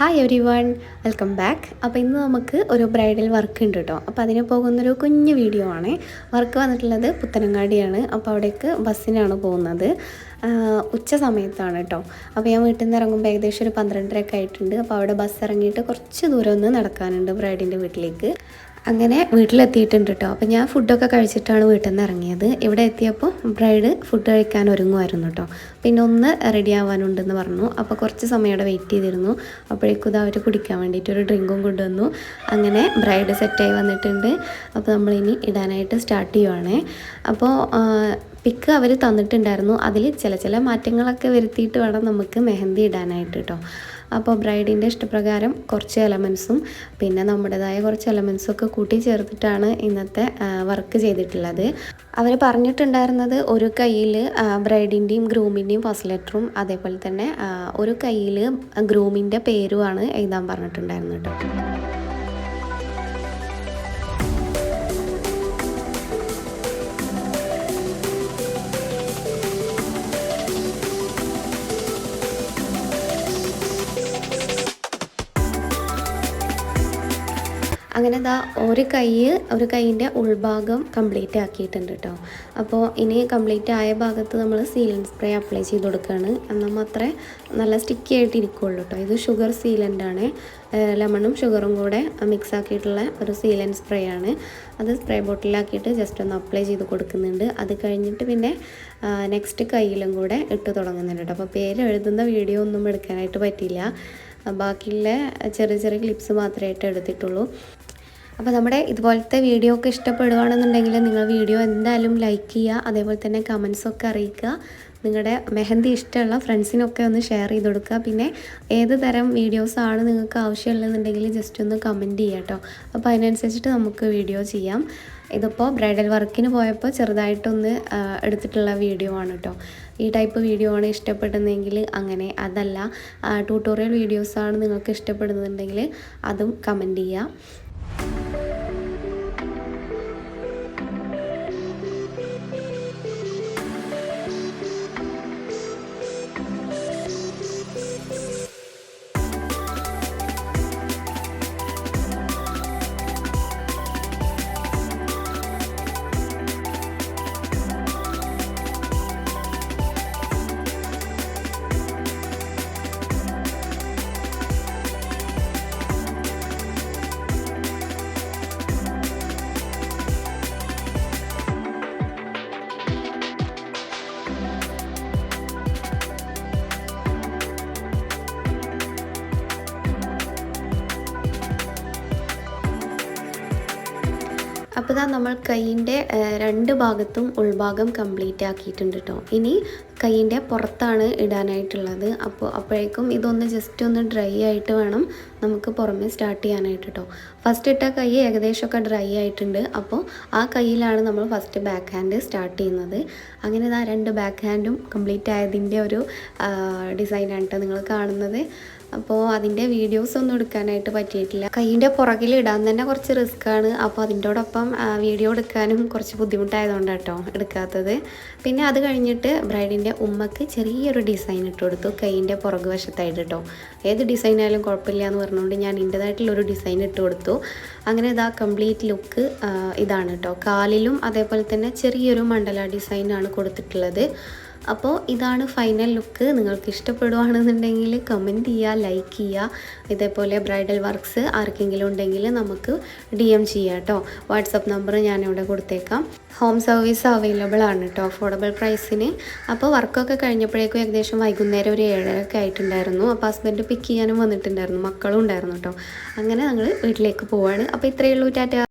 Hi everyone welcome back അപ്പോൾ ഇന്ന് നമുക്ക് ഒരു ബ്രൈഡൽ വർക്ക് ഉണ്ട് കേട്ടോ. അപ്പോൾ അതിന് പോകുന്നൊരു കുഞ്ഞു വീഡിയോ ആണ്. വർക്ക് വന്നിട്ടുള്ളത് പുത്തനങ്ങാടിയാണ്. അപ്പോൾ അവിടേക്ക് ബസ്സിനാണ് പോകുന്നത്. ഉച്ച സമയത്താണ് കേട്ടോ. അപ്പോൾ ഞാൻ വീട്ടിൽ നിന്ന് ഇറങ്ങുമ്പോൾ ഏകദേശം ഒരു പന്ത്രണ്ടരയൊക്കെ ആയിട്ടുണ്ട്. അപ്പോൾ അവിടെ ബസ് ഇറങ്ങിയിട്ട് കുറച്ച് ദൂരം ഒന്ന് നടക്കാനുണ്ട് ബ്രൈഡിന്റെ വീട്ടിലേക്ക്. അങ്ങനെ വീട്ടിലെത്തിയിട്ടുണ്ട് കേട്ടോ അപ്പോൾ ഞാൻ ഫുഡൊക്കെ കഴിച്ചിട്ടാണ് വീട്ടിൽ നിന്ന് ഇറങ്ങിയത്. ഇവിടെ എത്തിയപ്പോൾ ബ്രൈഡ് ഫുഡ് കഴിക്കാൻ ഒരുങ്ങുമായിരുന്നു കേട്ടോ പിന്നെ ഒന്ന് റെഡി ആവാനുണ്ടെന്ന് പറഞ്ഞു. അപ്പോൾ കുറച്ച് സമയം വെയിറ്റ് ചെയ്തിരുന്നു. അപ്പോഴേക്കും അവർ കുടിക്കാൻ വേണ്ടിയിട്ട് ഒരു ഡ്രിങ്കും കൊണ്ടുവന്നു. അങ്ങനെ ബ്രൈഡ് സെറ്റായി വന്നിട്ടുണ്ട്. അപ്പോൾ നമ്മളിനി ഇടാനായിട്ട് സ്റ്റാർട്ട് ചെയ്യുവാണേ. അപ്പോൾ പിക്ക് അവർ തന്നിട്ടുണ്ടായിരുന്നു. അതിൽ ചില ചില മാറ്റങ്ങളൊക്കെ വരുത്തിയിട്ട് വേണം നമുക്ക് മെഹന്തി ഇടാനായിട്ട് കേട്ടോ അപ്പോൾ ബ്രൈഡിന്റെ ഇഷ്ടപ്രകാരം കുറച്ച് എലമെൻസും പിന്നെ നമ്മുടേതായ കുറച്ച് എലമെൻസും ഒക്കെ കൂട്ടി ചേർത്തിട്ടാണ് ഇന്നത്തെ വർക്ക് ചെയ്തിട്ടുള്ളത്. അവർ പറഞ്ഞിട്ടുണ്ടായിരുന്നത് ഒരു കയ്യിൽ ബ്രൈഡിന്റെയും ഗ്രൂമിന്റെയും ഫസ്റ്റ് ലെറ്ററും അതേപോലെ തന്നെ ഒരു കയ്യിൽ ഗ്രൂമിന്റെ പേരുമാണ് എഴുതാൻ പറഞ്ഞിട്ടുണ്ടായിരുന്നു കേട്ടോ. അങ്ങനെ ദാ ഒരു കൈ ഒരു കൈയിന്റെ ഉൾഭാഗം കംപ്ലീറ്റ് ആക്കിയിട്ടുണ്ട് കേട്ടോ അപ്പോൾ ഇനി കംപ്ലീറ്റ് ആയ ഭാഗത്ത് നമ്മൾ സീലൻ സ്പ്രേ അപ്ലൈ ചെയ്ത് കൊടുക്കുകയാണ് എന്നാൽ മാത്രമേ നല്ല സ്റ്റിക്കി ആയിട്ട് ഇരിക്കുകയുള്ളൂ കേട്ടോ ഇത് ഷുഗർ സീലന്റ് ആണ്. ലെമണും ഷുഗറും കൂടെ മിക്സ് ആക്കിയിട്ടുള്ള ഒരു സീലൻ സ്പ്രേ ആണ്. അത് സ്പ്രേ ബോട്ടിലാക്കിയിട്ട് ജസ്റ്റ് ഒന്ന് അപ്ലൈ ചെയ്ത് കൊടുക്കുന്നുണ്ട്. അത് കഴിഞ്ഞിട്ട് പിന്നെ നെക്സ്റ്റ് കയ്യിലും കൂടെ ഇട്ട് തുടങ്ങുന്നുണ്ട് കേട്ടോ അപ്പോൾ പേര് എഴുതുന്ന വീഡിയോ ഒന്നും എടുക്കാനായിട്ട് പറ്റിയില്ല. ബാക്കിയുള്ള ചെറിയ ചെറിയ ക്ലിപ്സ് മാത്രമായിട്ട് എടുത്തിട്ടുള്ളൂ. അപ്പോൾ നമ്മുടെ ഇതുപോലത്തെ വീഡിയോ ഒക്കെ ഇഷ്ടപ്പെടുകയാണെന്നുണ്ടെങ്കിൽ നിങ്ങൾ വീഡിയോ എന്തായാലും ലൈക്ക് ചെയ്യുക അതേപോലെ തന്നെ കമൻസൊക്കെ അറിയിക്കുക. നിങ്ങളുടെ മെഹന്തി ഇഷ്ടമുള്ള ഫ്രണ്ട്സിനൊക്കെ ഒന്ന് ഷെയർ ചെയ്ത് കൊടുക്കുക. പിന്നെ ഏത് തരം വീഡിയോസാണ് നിങ്ങൾക്ക് ആവശ്യമുള്ളതെന്നുണ്ടെങ്കിൽ ജസ്റ്റ് ഒന്ന് കമന്റ് ചെയ്യുക കേട്ടോ. അപ്പോൾ അതിനനുസരിച്ചിട്ട് നമുക്ക് വീഡിയോ ചെയ്യാം. ഇതിപ്പോൾ ബ്രൈഡൽ വർക്കിന് പോയപ്പോൾ ചെറുതായിട്ടൊന്ന് എടുത്തിട്ടുള്ള വീഡിയോ ആണ് കേട്ടോ. ഈ ടൈപ്പ് വീഡിയോ ആണ് ഇഷ്ടപ്പെടുന്നതെങ്കിൽ അങ്ങനെ അതല്ല ട്യൂട്ടോറിയൽ വീഡിയോസാണ് നിങ്ങൾക്ക് ഇഷ്ടപ്പെടുന്നുണ്ടെങ്കിൽ അതും കമന്റ് ചെയ്യുക. അപ്പോൾ ഇതാ നമ്മൾ കൈയിന്റെ രണ്ട് ഭാഗത്തും ഉൾഭാഗം കംപ്ലീറ്റ് ആക്കിയിട്ടുണ്ട് കേട്ടോ ഇനി കൈയിന്റെ പുറത്താണ് ഇടാനായിട്ടുള്ളത്. അപ്പോൾ അപ്പോഴേക്കും ഇതൊന്ന് ജസ്റ്റ് ഒന്ന് ഡ്രൈ ആയിട്ട് വേണം നമുക്ക് പുറമേ സ്റ്റാർട്ട് ചെയ്യാനായിട്ട് കേട്ടോ ഫസ്റ്റ് ഇട്ട കൈ ഏകദേശമൊക്കെ ഡ്രൈ ആയിട്ടുണ്ട്. അപ്പോൾ ആ കയ്യിലാണ് നമ്മൾ ഫസ്റ്റ് ബാക്ക് ഹാൻഡ് സ്റ്റാർട്ട് ചെയ്യുന്നത്. അങ്ങനെ ആ രണ്ട് ബാക്ക് ഹാൻഡും കംപ്ലീറ്റ് ആയതിന്റെ ഒരു ഡിസൈനാണ് കേട്ടോ നിങ്ങൾ കാണുന്നത്. അപ്പോൾ അതിന്റെ വീഡിയോസ് ഒന്നും എടുക്കാനായിട്ട് പറ്റിയിട്ടില്ല. കൈയിന്റെ പുറകിൽ ഇടാൻ തന്നെ കുറച്ച് റിസ്ക് ആണ്. അപ്പോൾ അതിന്റോടൊപ്പം വീഡിയോ എടുക്കാനും കുറച്ച് ബുദ്ധിമുട്ടായതുകൊണ്ടാണ് കേട്ടോ എടുക്കാത്തത്. പിന്നെ അത് കഴിഞ്ഞിട്ട് ബ്രൈഡിന്റെ ഉമ്മക്ക് ചെറിയൊരു ഡിസൈൻ ഇട്ട് കൊടുത്തു കൈയിന്റെ പുറകു വശത്തായിട്ട് കേട്ടോ ഏത് ഡിസൈൻ ആയാലും കുഴപ്പമില്ല എന്ന് പറഞ്ഞുകൊണ്ട് ഞാൻ എന്റെതായിട്ടുള്ളൊരു ഡിസൈൻ ഇട്ട് കൊടുത്തു. അങ്ങനെ ഇതാ കംപ്ലീറ്റ് ലുക്ക് ഇതാണ് കേട്ടോ കാലിലും അതേപോലെ തന്നെ ചെറിയൊരു മണ്ഡല ഡിസൈനാണ് കൊടുത്തിട്ടുള്ളത്. അപ്പോൾ ഇതാണ് ഫൈനൽ ലുക്ക് നിങ്ങൾക്ക് ഇഷ്ടപ്പെടുവാണെന്നുണ്ടെങ്കിൽ കമന്റ് ചെയ്യുക ലൈക്ക് ചെയ്യുക. ഇതേപോലെ ബ്രൈഡൽ വർക്ക്സ് ആർക്കെങ്കിലും ഉണ്ടെങ്കിൽ നമുക്ക് ഡി എം ചെയ്യാം കേട്ടോ. വാട്സപ്പ് നമ്പർ ഞാനിവിടെ കൊടുത്തേക്കാം. ഹോം സർവീസ് അവൈലബിൾ ആണ് കേട്ടോ. അഫോർഡബിൾ പ്രൈസിന് അപ്പോൾ വർക്കൊക്കെ കഴിഞ്ഞപ്പോഴേക്കും ഏകദേശം വൈകുന്നേരം ഒരു ഏഴരയൊക്കെ ആയിട്ടുണ്ടായിരുന്നു. അപ്പോൾ ഹസ്ബൻഡ് പിക്ക് ചെയ്യാനും വന്നിട്ടുണ്ടായിരുന്നു. മക്കളും ഉണ്ടായിരുന്നു കേട്ടോ. അങ്ങനെ ഞങ്ങൾ വീട്ടിലേക്ക് പോവാണ്. അപ്പോൾ ഇത്രയേ ഉള്ളൂ. ടാറ്റ